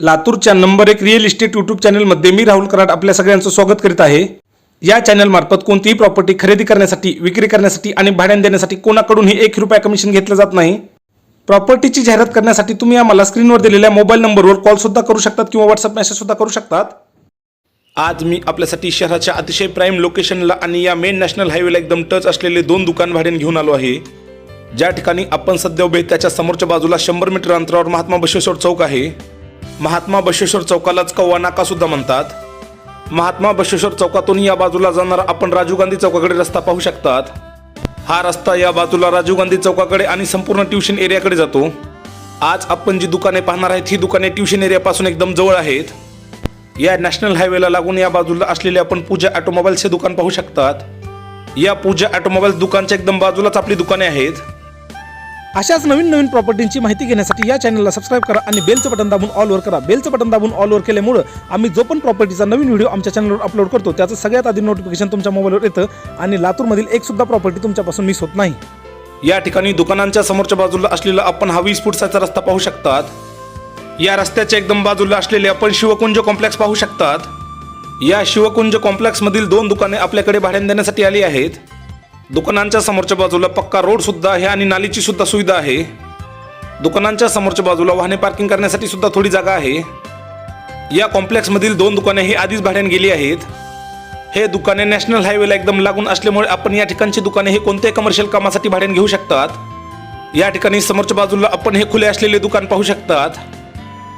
लातूरच्या नंबर एक real estate YouTube चॅनलमध्ये मी राहुल कराड आपल्या सगळ्यांचं स्वागत करीत आहे. या चॅनलमार्फत कोणतीही प्रॉपर्टी खरेदी करण्यासाठी विक्री करण्यासाठी आणि भाड्याने देण्यासाठी कोणाकडूनही एक रुपया कमिशन घेतलं जात नाही. प्रॉपर्टीची जाहिरात करण्यासाठी तुम्ही आम्हाला स्क्रीनवर दिलेल्या मोबाईल नंबरवर कॉलसुद्धा करू शकतात किंवा व्हॉट्सअप मेसेजसुद्धा करू शकतात. आज मी आपल्यासाठी शहराच्या अतिशय प्राईम लोकेशनला आणि या मेन नॅशनल हायवेला एकदम टच असलेले दोन दुकान भाड्याने घेऊन आलो आहे. ज्या ठिकाणी आपण सध्या उभे त्याच्या समोरच्या बाजूला शंभर मीटर अंतरावर महात्मा बसवेश्वर चौक आहे. महात्मा बशेश्वर चौकालाच कव्वा नाका सुद्धा म्हणतात. महात्मा बशेश्वर चौकातून या बाजूला जाणारा आपण राजीव गांधी चौकाकडे रस्ता पाहू शकतात. हा रस्ता या बाजूला राजीव गांधी चौकाकडे आणि संपूर्ण ट्युशन एरियाकडे जातो. आज आपण जी दुकाने पाहणार आहेत ही दुकाने ट्युशन एरियापासून एकदम जवळ आहेत. या नॅशनल हायवेला लागून या बाजूला असलेले आपण पूजा ऑटोमोबाईल्स हे दुकान पाहू शकतात. या पूजा ऑटोमोबाईल्स दुकानच्या एकदम बाजूलाच आपली दुकाने आहेत. अशाच नवीन नवीन प्रॉपर्टींची माहिती घेण्यासाठी या चॅनलला सबस्क्राईब करा आणि बेलचं बटन दाबून ऑलवर करा. बेलचं बटन दाबून ऑलवर केल्यामुळं आम्ही जो पण प्रॉपर्टीचा नवीन व्हिडिओ आमच्या चॅनलवर अपलोड करतो त्याचं सगळ्यात आधी नोटिफिकेशन तुमच्या मोबाईलवर येतं आणि लातूरमधील एक सुद्धा प्रॉपर्टी तुमच्यापासून मिस होत नाही. या ठिकाणी दुकानांच्या समोरच्या बाजूला असलेला आपण हा वीस फुटचा रस्ता पाहू शकतात. या रस्त्याच्या एकदम बाजूला असलेले आपण शिवकुंज कॉम्प्लेक्स पाहू शकतात. या शिवकुंज कॉम्प्लेक्समधील दोन दुकाने आपल्याकडे भाड्याने देण्यासाठी आली आहेत. दुकानांच्या समोरच्या बाजूला पक्का रोड सुद्धा आहे आणि नालीची सुद्धा सुविधा आहे. दुकानांच्या समोरच्या बाजूला वाहने पार्किंग करण्यासाठी सुद्धा थोडी जागा आहे. या कॉम्प्लेक्समधील दोन दुकाने ही आधीच भाड्याने गेली आहेत. हे दुकाने नॅशनल हायवेला एकदम लागून असल्यामुळे आपण या ठिकाणची दुकाने हे कोणत्याही कमर्शियल कामासाठी भाड्याने घेऊ शकतात. या ठिकाणी समोरच्या बाजूला आपण हे खुले असलेले दुकान पाहू शकतात.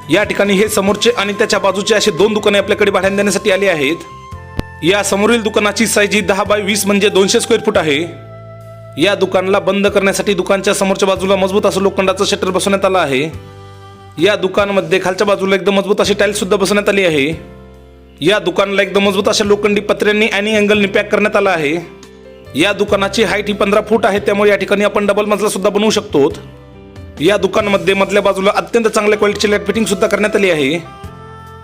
या ठिकाणी हे समोरचे आणि त्याच्या बाजूचे असे दोन दुकाने आपल्याकडे भाड्याने देण्यासाठी आली आहेत. या समोरील दुकानाची साईजी दहा बाय वीस म्हणजे दोनशे स्क्वेअर फूट आहे. या दुकानला बंद करण्यासाठी दुकानच्या समोरच्या बाजूला मजबूत असं लोखंडाचं शटर बसवण्यात आलं आहे. या दुकानमध्ये खालच्या बाजूला एकदम मजबूत अशी टाईल सुद्धा बसवण्यात आली आहे. या दुकानाला एकदम मजबूत अशा लोखंडी पत्र्यांनी आणि अँगलनी पॅक करण्यात आला आहे. या दुकानाची हाईट ही पंधरा फूट आहे त्यामुळे या ठिकाणी आपण डबल मजला सुद्धा बनवू शकतो. या दुकानमध्ये मधल्या बाजूला अत्यंत चांगल्या क्वालिटीची लाइट फिटिंग सुद्धा करण्यात आली आहे.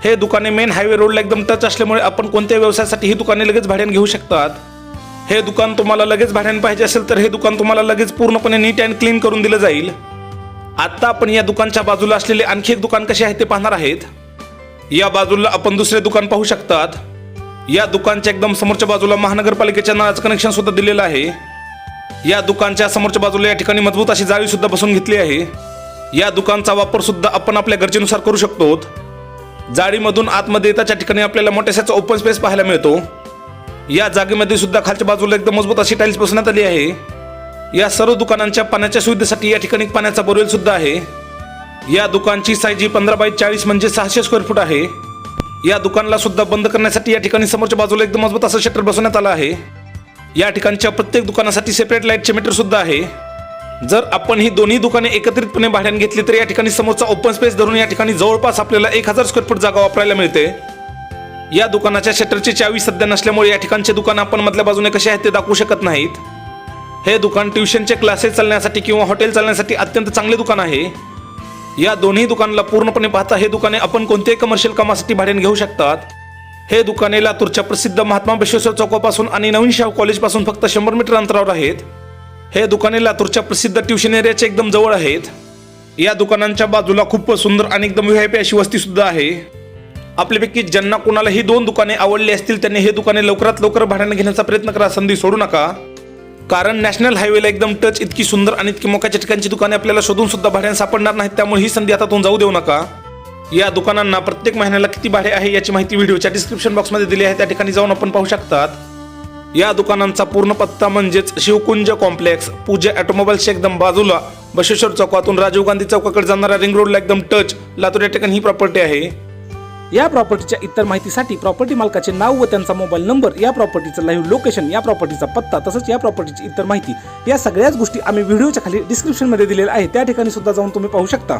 हे दुकाने मेन हायवे रोडला एकदम टच असल्यामुळे आपण कोणत्या व्यवसायासाठी ही दुकाने लगेच भाड्याने घेऊ शकतात. हे दुकान तुम्हाला लगेच भाड्याने पाहिजे असेल तर हे दुकान तुम्हाला लगेच पूर्णपणे नीट अँड क्लीन करून दिलं जाईल. आत्ता आपण या दुकानच्या बाजूला असलेले आणखी एक दुकान कसे आहे ते पाहणार आहेत. या बाजूला आपण दुसरे दुकान पाहू शकतात. या दुकानच्या एकदम समोरच्या बाजूला महानगरपालिकेच्या नळाचं कनेक्शन सुद्धा दिलेलं आहे. या दुकानच्या समोरच्या बाजूला या ठिकाणी मजबूत अशी जाळी सुद्धा बसून घेतली आहे. या दुकानचा वापर सुद्धा आपण आपल्या गरजेनुसार करू शकतो. जाळीमधून आतमध्ये त्याच्या ठिकाणी आपल्याला मोठ्याशाचा ओपन स्पेस पाहायला मिळतो. या जागेमध्ये सुद्धा खालच्या बाजूला एकदम मजबूत अशी टाईल्स बसवण्यात आली आहे. या सर्व दुकानांच्या पाण्याच्या सुविधेसाठी या ठिकाणी पाण्याचा बोरवेल सुद्धा आहे. या दुकानची साईज ही पंधरा बाय चाळीस म्हणजे सहाशे स्क्वेअर फूट आहे. या दुकानला सुद्धा बंद करण्यासाठी या ठिकाणी समोरच्या बाजूला एकदम मजबूत असं शटर बसवण्यात आलं आहे. या ठिकाणच्या प्रत्येक दुकानासाठी सेपरेट लाईटचे मीटर सुद्धा आहे. जर आपण ही दोन्ही दुकाने एकत्रितपणे भाड्याने घेतली तर या ठिकाणी समोरचा ओपन स्पेस धरून या ठिकाणी जवळपास आपल्याला एक हजार स्क्वेअर फूट जागा वापरायला मिळते. या दुकानाच्या शटरची चावी सध्या नसल्यामुळे या ठिकाणचे दुकान आपण मधल्या बाजूने कसे आहेत ते दाखवू शकत नाहीत. हे दुकान ट्युशनचे क्लासेस चालण्यासाठी किंवा हॉटेल चालण्यासाठी अत्यंत चांगले दुकान आहे. या दोन्ही दुकानाला पूर्णपणे पाहता हे दुकाने आपण कोणत्याही कमर्शियल कामासाठी भाड्याने घेऊ शकतात. हे दुकाने लातूरच्या प्रसिद्ध महात्मा बसवेश्वर चौकापासून आणि नवीन शाहू कॉलेजपासून फक्त शंभर मीटर अंतरावर आहेत. हे दुकाने लातूरच्या प्रसिद्ध ट्युशन एरियाच्या एकदम जवळ आहेत. या दुकानांच्या बाजूला खूप सुंदर आणि एकदम व्ही अशी वस्ती सुद्धा आहे. आपल्यापैकी ज्यांना कोणाला ही दोन दुकाने आवडली असतील त्यांनी हे दुकाने लवकरात लवकर भाड्याने घेण्याचा प्रयत्न करा संधी सोडू नका. कारण नॅशनल हायवेला एकदम टच इतकी सुंदर आणि इतकी मोक्याच्या ठिकाणची दुकाने आपल्याला शोधून सुद्धा भाड्याने सापडणार नाहीत त्यामुळे ही संधी हातातून जाऊ देऊ नका. या दुकानांना प्रत्येक महिन्याला किती भाडे आहे याची माहिती व्हिडिओच्या डिस्क्रिप्शन बॉक्समध्ये दिली आहे त्या ठिकाणी जाऊन आपण पाहू शकतात. या दुकानांचा पूर्ण पत्ता म्हणजेच शिवकुंज कॉम्प्लेक्स. पूजा ऑटोमोबाईल्सच्या एकदम बाजूला. बशेश्वर चौकातून राजीव गांधी चौकाकडे जाणाऱ्या रिंग रोडला एकदम टच लातूर या ठिकाणी ही प्रॉपर्टी आहे. या प्रॉपर्टीच्या इतर माहितीसाठी प्रॉपर्टी मालकाचे नाव व त्यांचा मोबाईल नंबर या प्रॉपर्टीचं लाईव्ह लोकेशन या प्रॉपर्टीचा पत्ता तसंच या प्रॉपर्टीची इतर माहिती या सगळ्याच गोष्टी आम्ही व्हिडिओच्या खाली डिस्क्रिप्शनमध्ये दिलेल्या आहे त्या ठिकाणी सुद्धा जाऊन तुम्ही पाहू शकता.